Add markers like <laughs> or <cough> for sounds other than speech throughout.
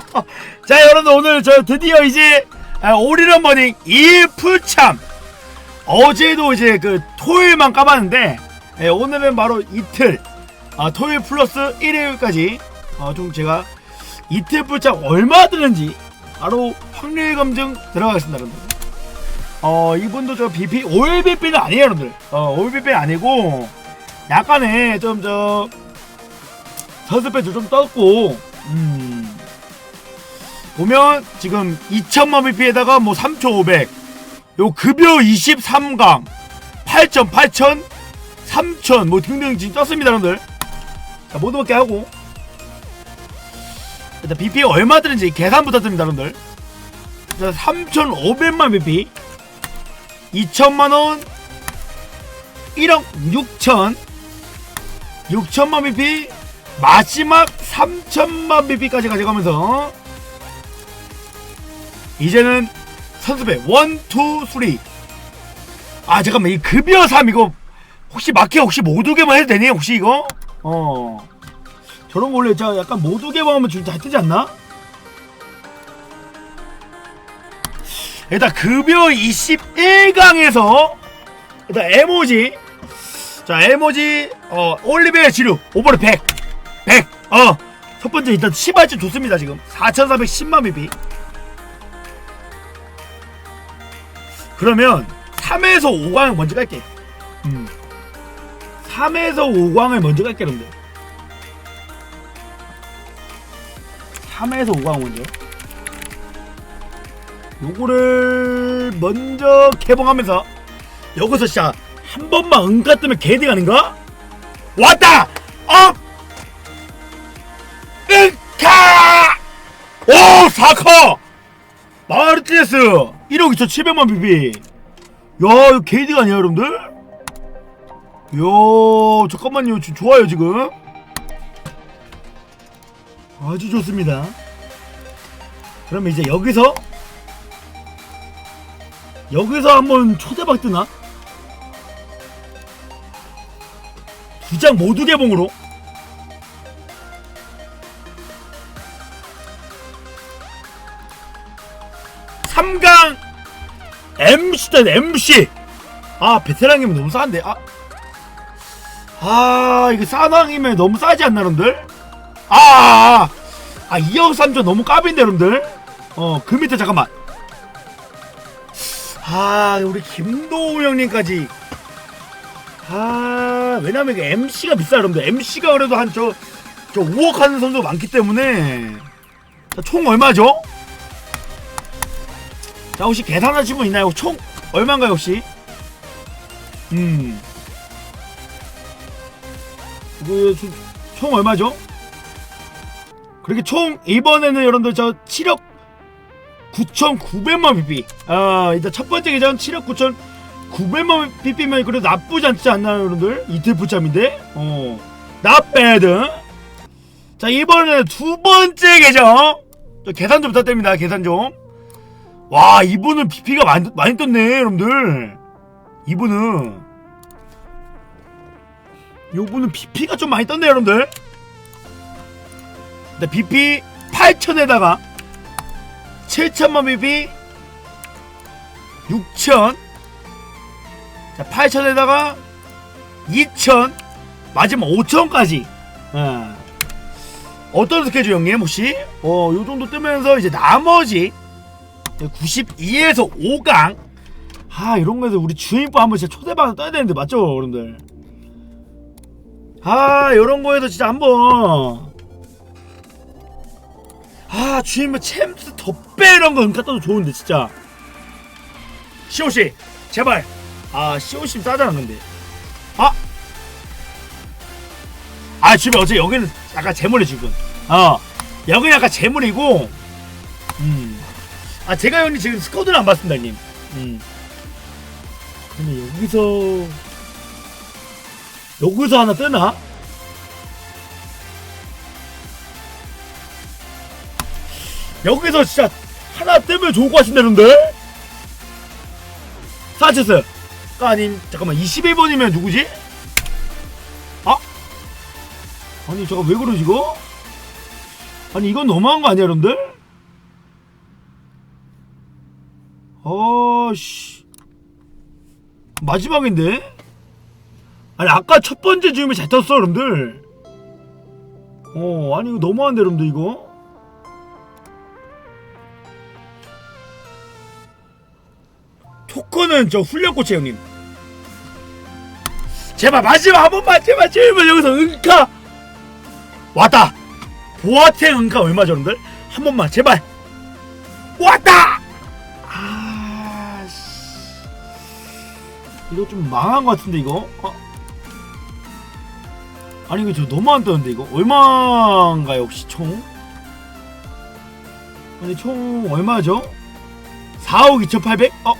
<laughs> 자 여러분 오늘 저 드디어 이제 아, 오리런 머닝 2일 풀참. 어제도 이제 그 토요일만 까봤는데 예, 오늘은 바로 이틀 아, 토요일 플러스 일요일까지 어, 좀 제가 이틀 풀참 얼마 드는지 바로 확률 검증 들어가겠습니다 여러분들 어 이분도 저 BP 오일 BP는 아니에요 여러분들. 어 오일 BP는 아니고 약간의 좀 저 선수배도 좀 떴고 음 보면 지금 2천만 BP에다가 뭐 3,500, 요 급여 23강, 8천, 8천, 3천 뭐 등등 지금 떴습니다, 여러분들. 자, 모두 먹게 하고 일단 BP 얼마 드는지 계산부터 듭니다, 여러분들. 자, 3,500만 BP, 2천만 원, 1억 6천, 6천만 BP, 마지막 3천만 BP까지 가져가면서 이제는 선수배 1, 2, 3. 아 잠깐만 이 급여 3 이거 혹시 마켓 혹시 모두 개만 해도 되니? 혹시 이거? 어. 저런 거 원래 저 약간 모두 개방하면 좀잘 뜨지 않나? 일단 급여 21강에서 일단 에모지 자 에모지 어 올리베어 지류 오버를 100 100 어 첫 번째 일단 시발점 좋습니다 지금. 4410만 비비 그러면 3에서 5광을 먼저 갈게. 음. 3에서 5광을 먼저 갈게, 여러분들. 3에서 5광 먼저. 요거를 먼저 개봉하면서 여기서 진짜 한 번만 응가 뜨면 개딩 아닌가? 왔다! 업! 응카! 오! 4커! 마르티네스 1억 2,700만 비비. 야 이거 게이드가 아니야 여러분들? 야 잠깐만요. 지금 좋아요 지금? 아주 좋습니다. 그러면 이제 여기서 여기서 한번 초대박 뜨나? 두 장 모두 개봉으로 MC다 MC 아 베테랑이면 너무 싸한데. 아, 아 이게 싸낭이면 너무 싸지 않나 여러분들? 아, 아, 아 2억 3천 너무 까빈데 여러분들? 어그 밑에 잠깐만. 아 우리 김도우 형님까지. 아 왜냐면 이게 MC가 비싸 여러분들. MC가 그래도 한 저 저 5억 하는 선수가 많기 때문에. 자, 총 얼마죠? 자 혹시 계산하신 분 있나요? 총 얼마인가요 혹시? 음 이거 총- 총 얼마죠? 그렇게 총 이번에는 여러분들 저 7억 9,900만 BP 아 일단 첫 번째 계좌는 7억 9,900만 BP면 그래도 나쁘지 않지 않나요 여러분들? 이틀 부참인데 어 bad 자 이번에는 두 번째 계정 저 계산 좀 부탁드립니다 계산 좀 와 이분은 BP가 많이, 많이 떴네 여러분들. 이분은. 요분은 BP가 좀 많이 떴네 여러분들. 근데 BP 8천에다가 7천만 BP 6천. 자 8천에다가 2천. 마지막 5천까지. 어. 어떤 스케줄 형님 혹시? 어 요정도 뜨면서 이제 나머지 92에서 5강. 아 이런 거에서 우리 주인부 한번 진짜 초대받아 떠야 되는데 맞죠 여러분들? 아 이런 거에서 진짜 한번. 아 주인부 챔스 덧배 이런 거 은카 떠도 좋은데 진짜. 시오씨 제발. 아 시오씨 싸잖아 근데. 아! 아 주변 어째 여기는 약간 재물이 지금. 어 여기는 약간 재물이고 음 아 제가 형님 지금 스쿼드를 안 봤습니다 형님 음 근데 여기서 여기서 하나 뜨나? 여기서 진짜 하나 뜨면 좋을 것 같은데 사체스 아닌 잠깐만 21번이면 누구지? 아? 아니 잠깐 왜 그러지 이거? 아니 이건 너무한 거 아니야 여러분들? 어씨. 마지막인데? 아니 아까 첫 번째 주임이 잘 떴어 여러분들. 어 아니 이거 너무한데 여러분들 이거? 토크는 저 훈련코치 형님. 제발 마지막 한 번만 제발 제발 여기서 응카 왔다. 보아탱 응카 얼마 저런들? 한 번만 제발. 왔다 이거 좀 망한 것 같은데 이거 어? 아니 이거 저 너무 안 뜨는데 이거 얼마인가요 혹시 총 아니 총 얼마죠 4억 2,800 어?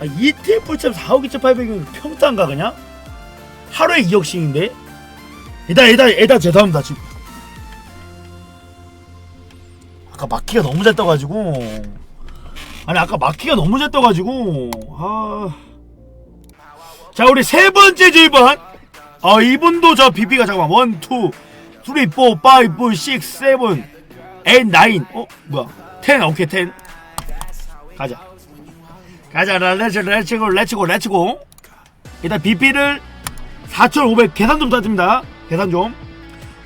아, ETF 참 4억 2,800은 평탄가 그냥? 하루에 2억씩인데? 에다 에다 에다 죄송합니다 지금 아까 마키가 너무 잘 떠가지고 아니 아까 마키가 너무 잘 떠가지고. 아... 자 우리 세 번째 질번 아 이분도 저 BB가 잠깐만. 원, 투, 쓰리, 포, 파이브, 식스, 세븐, 에잇, 나인. 어? 뭐야? 텐 오케이 텐. 가자. 가자. 렛츠 렛츠고 렛츠고 렛츠고. 일단 BP를 4,500 계산 좀 따집니다. 계산 좀.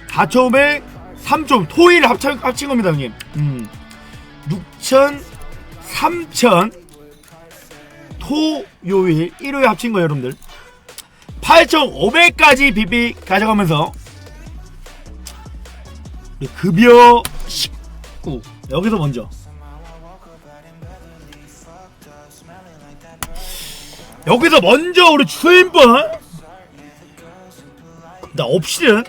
4,500 3점. 토일 합친, 합친 겁니다 형님. 음. 6,000 3,000 토요일 일요일 합친 거예요 여러분들. 8,500까지 BP 가져가면서 급여 19 여기서 먼저. 여기서 먼저 우리 주인분 나 업실은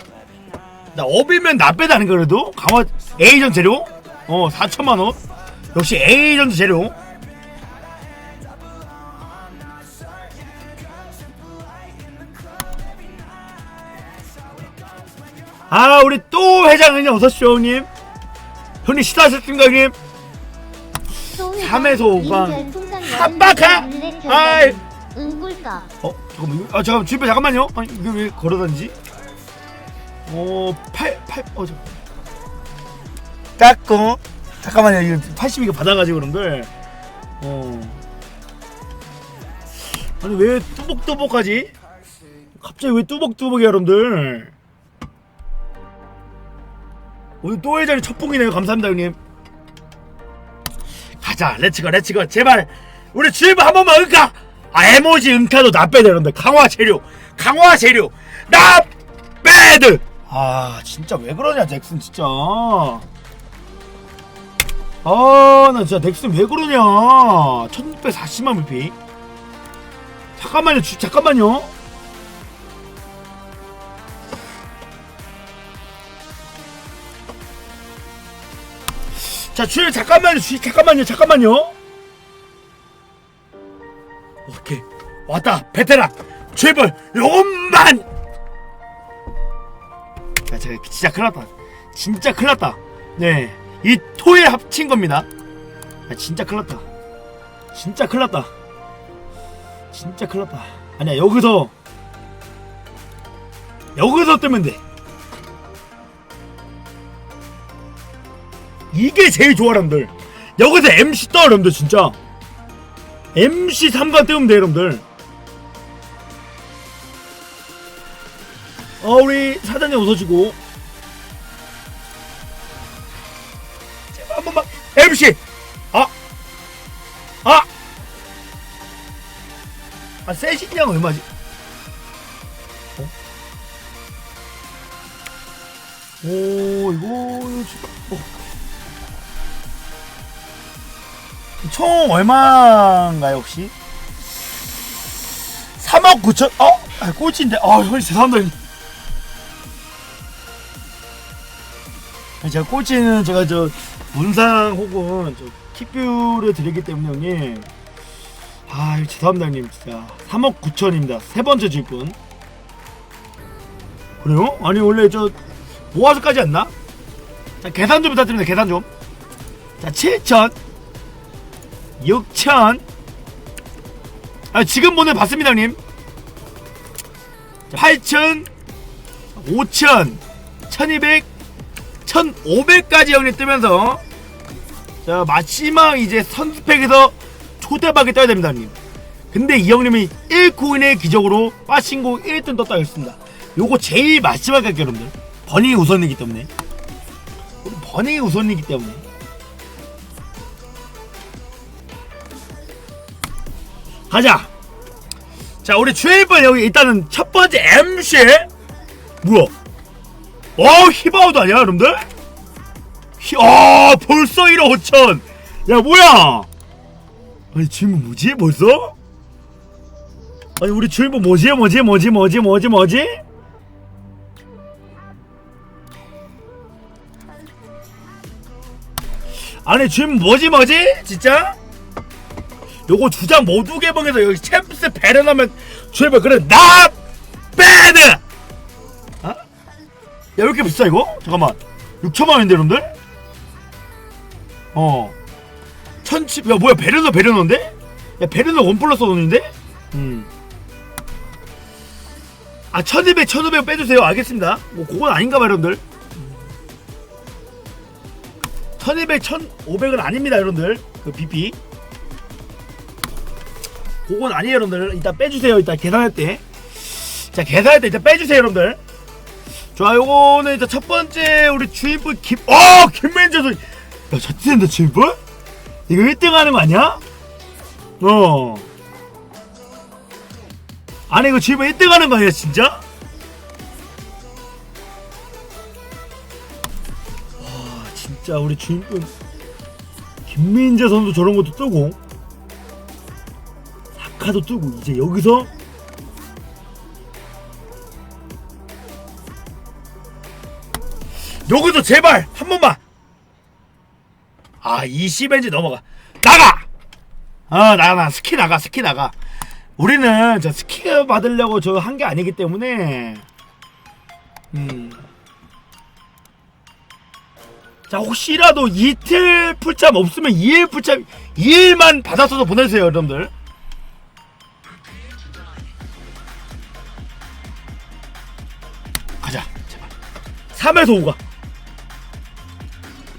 나 업이면 나 빼다는 거래도 강화 A전 재료. 어 4천만원 역시 A전 재료. 아 우리 또 회장 형님 어서오십시오 형님. 형님 식사하셨습니까 형님? 삼에서 오강. 한바카! 아이. 응꿀까? 어 잠깐만 이거- 아 잠깐만 주인분 잠깐만요. 아니 이게 왜 걸어다니지? 어팔팔어 잠깐 깎고 잠깐만요. 이거 80 이거 받아가지고 그런데 어. 아니 왜 뚜벅뚜벅하지? 갑자기 왜 뚜벅뚜벅이야 여러분들? 오늘 또 회장이 첫 봉이네요. 감사합니다 형님. 가자. 렛츠고 렛츠고 제발. 우리 주인분 한 번만 응가 아 에모지 응카도 나 빼야 되는데. 강화 재료. 강화 재료. 나 빼드 아 진짜 왜 그러냐 잭슨 진짜 아 나 진짜 잭슨 왜 그러냐? 1640만 불피. 잠깐만요 주, 잠깐만요. 자 주인 잠깐만요 주, 잠깐만요 잠깐만요. 오케이. 왔다 베테랑. 제발 요것만! 야 제가 진짜 큰일 났다. 진짜 큰일 났다. 네 이 토에 합친 겁니다. 아 진짜 큰일 났다. 진짜 큰일 났다. 진짜 큰일 났다. 아니야 여기서. 여기서 뜨면 돼. 이게 제일 좋아 여러분들. 여기서 MC 떠 여러분들 진짜. MC 3관 띄우면 돼 여러분들. 어 우리 사장님 웃어주고 아 세신량 얼마지? 어? 오 이거 어. 총 얼마인가요 혹시? 3억 9천 어? 아, 꼴찌인데 아 형님 죄송합니다 제가 꼴찌는 제가 저 문상 혹은 저 킥뷰를 드리기 때문에 형님 아 죄송합니다 형님 진짜. 3억 9천입니다. 세 번째 질분 그래요? 아니 원래 저 모아서까지 안 나? 자 계산 좀 부탁드립니다 계산 좀자 7천 6천. 아 지금 보내 봤습니다 형님. 8천 5천 1200 1500까지 형님 뜨면서. 자 마지막 이제 선수팩에서 초대박이 떠야 됩니다 형님. 근데 이 형님이 1코인의 기적으로 빠신고 1등 떴다 했습니다. 요거 제일 마지막 할게요 여러분들. 버닝이 우선이기 때문에. 버닝이 우선이기 때문에. 가자. 자 우리 주일번 여기 일단은 첫 번째 MC 뭐야? 어 히바우도 아니야 여러분들? 히, 아 벌써 1억 5천. 야 뭐야 아니 질문 뭐지 벌써? 아니 우리 질문 뭐지 뭐지 뭐지 뭐지 뭐지 뭐지? 아니 질문 뭐지 뭐지? 진짜? 요거 주장 모두 개봉해서 여기 챔프스 배려하면 주일번 그래 나 배드 어? 야, 왜 이렇게 비싸, 이거? 잠깐만. 6천만원인데, 여러분들? 어. 야, 뭐야, 베르너, 베르너인데? 야, 베르너 원 플러스 원인데? 음. 아, 1200, 1500 빼주세요. 알겠습니다. 뭐, 그건 아닌가 봐, 여러분들. 1200, 1500은 아닙니다, 여러분들. 그 BP. 그건 아니에요, 여러분들. 일단 빼주세요. 일단 계산할 때. 자, 계산할 때 일단 빼주세요, 여러분들. 자, 요거는 일단 첫 번째 우리 주인분 김, 어, 김민재 선, 야, 자티센다 주인분? 이거 1등 하는 거 아니야? 어. 아니, 이거 주인분 1등 하는 거 아니야, 진짜? 와, 진짜 우리 주인분 김민재 선수 저런 것도 뜨고, 사카도 뜨고, 이제 여기서 여기서 제발 한 번만 아 20엔지 넘어가. 나가! 아 나가 나 스키 나가 스키 나가. 우리는 저 스키 받으려고 저 한 게 아니기 때문에. 음. 자 혹시라도 이틀 풀참 없으면 2일 풀참 2일만 받아서도 보내주세요 여러분들. 가자 제발. 3에서 5가.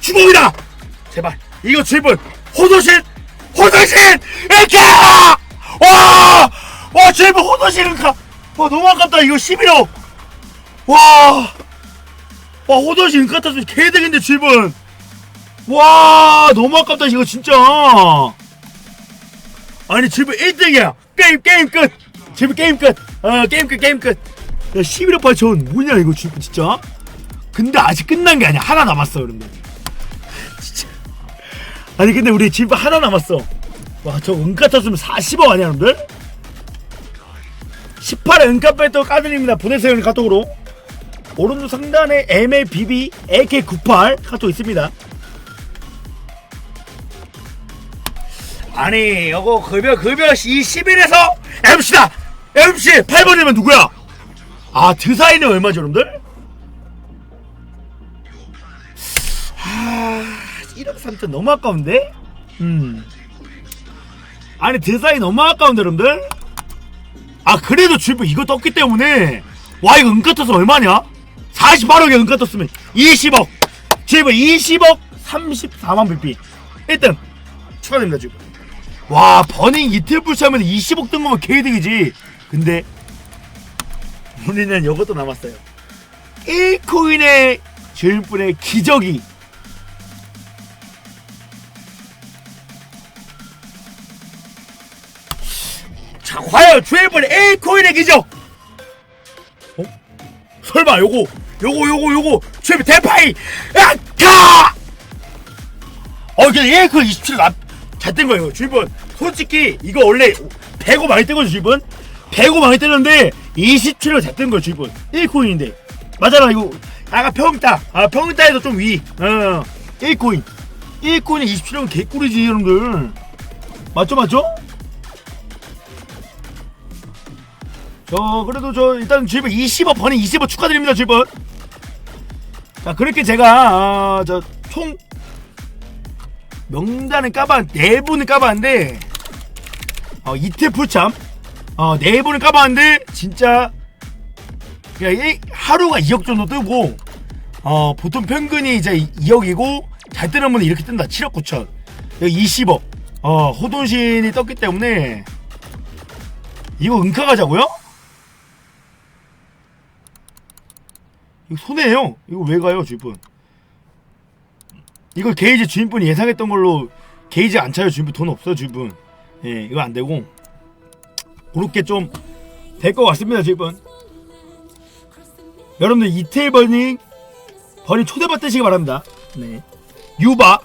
주먹이다! 제발. 이거 질문. 호도신! 호도신! 이렇게! 와! 와 질문 호도신 은카 와 너무 아깝다. 이거 11억 와! 와 호도신 탔으면 개득인데 질문. 와 너무 아깝다 이거 진짜. 아니 질문 1등이야. 게임 게임 끝. 질문 게임 끝어 게임 끝 게임 끝야 11억 8천 뭐냐 이거 진짜? 근데 아직 끝난 게 아니야. 하나 남았어 여러분들. 진짜 아니 근데 우리 집 하나 남았어. 와저 은가 탔으면 40억 아니야 여러분들? 18회 은가 뺐던 까드립니다. 보내세요 카톡으로. 오른쪽 상단에 MLBB AK98 카톡 있습니다. 아니 요거 급여 급여 20일에서 MC다! MC 8번이면 누구야? 아 드사이는 얼마죠 여러분들 1억 3천 너무 아까운데? 음. 아니 드사이 너무 아까운데 여러분들? 아 그래도 주입 이거 떴기 때문에 와 이거 은가 떴으면 얼마냐? 48억에 은가 떴으면 20억 주입 20억 34만 BP 1등 축하드립니다 지금 와 버닝 이틀 불사면 20억 뜬 거면 개이득이지 근데 우리는 이것도 남았어요 1코인의 주인분의 기적이 자, 과연 주일번의 A코인의 기적! 어? 설마, 요거, 요거, 요거, 요거, 주일번 대파이! 야, 가! 어, 근데 A코인 27 나, 잘뜬 거예요, 주일번. 솔직히, 이거 원래 100호 많이 뜨거든, 주일번. 100호 많이 뜨는데, 27을 잘뜬 거예요, 주일번. 1코인인데. 맞잖아, 이거. 아까 평타. 아, 평타에서 좀 위. 어, 1코인. 1코인에 27은 개꿀이지, 여러분들. 맞죠, 맞죠? 저 그래도 저 일단 주입은 20억 버닝 20억 축하드립니다 주입은 자 그렇게 제가 어, 저총 명단을 까봤 네 분을 까봤는데 어, 이틀 풀참 어, 네 분을 까봤는데 진짜 그냥 일- 하루가 2억 정도 뜨고 어 보통 평균이 이제 2억이고 잘 뜨는 분은 이렇게 뜬다 7억 9천. 여기 20억. 어 호돈신이 떴기 때문에 이거 은카 가자고요? 이거 손해예요. 이거 왜 가요 주인분 이거 게이지 주인분이 예상했던 걸로 게이지 안 차요 주인분. 돈 없어요 주인분. 예 이거 안 되고. 그렇게 좀 될 것 같습니다 주인분 여러분들 이태일 버닝 버닝 초대받으시기 바랍니다. 네. 유바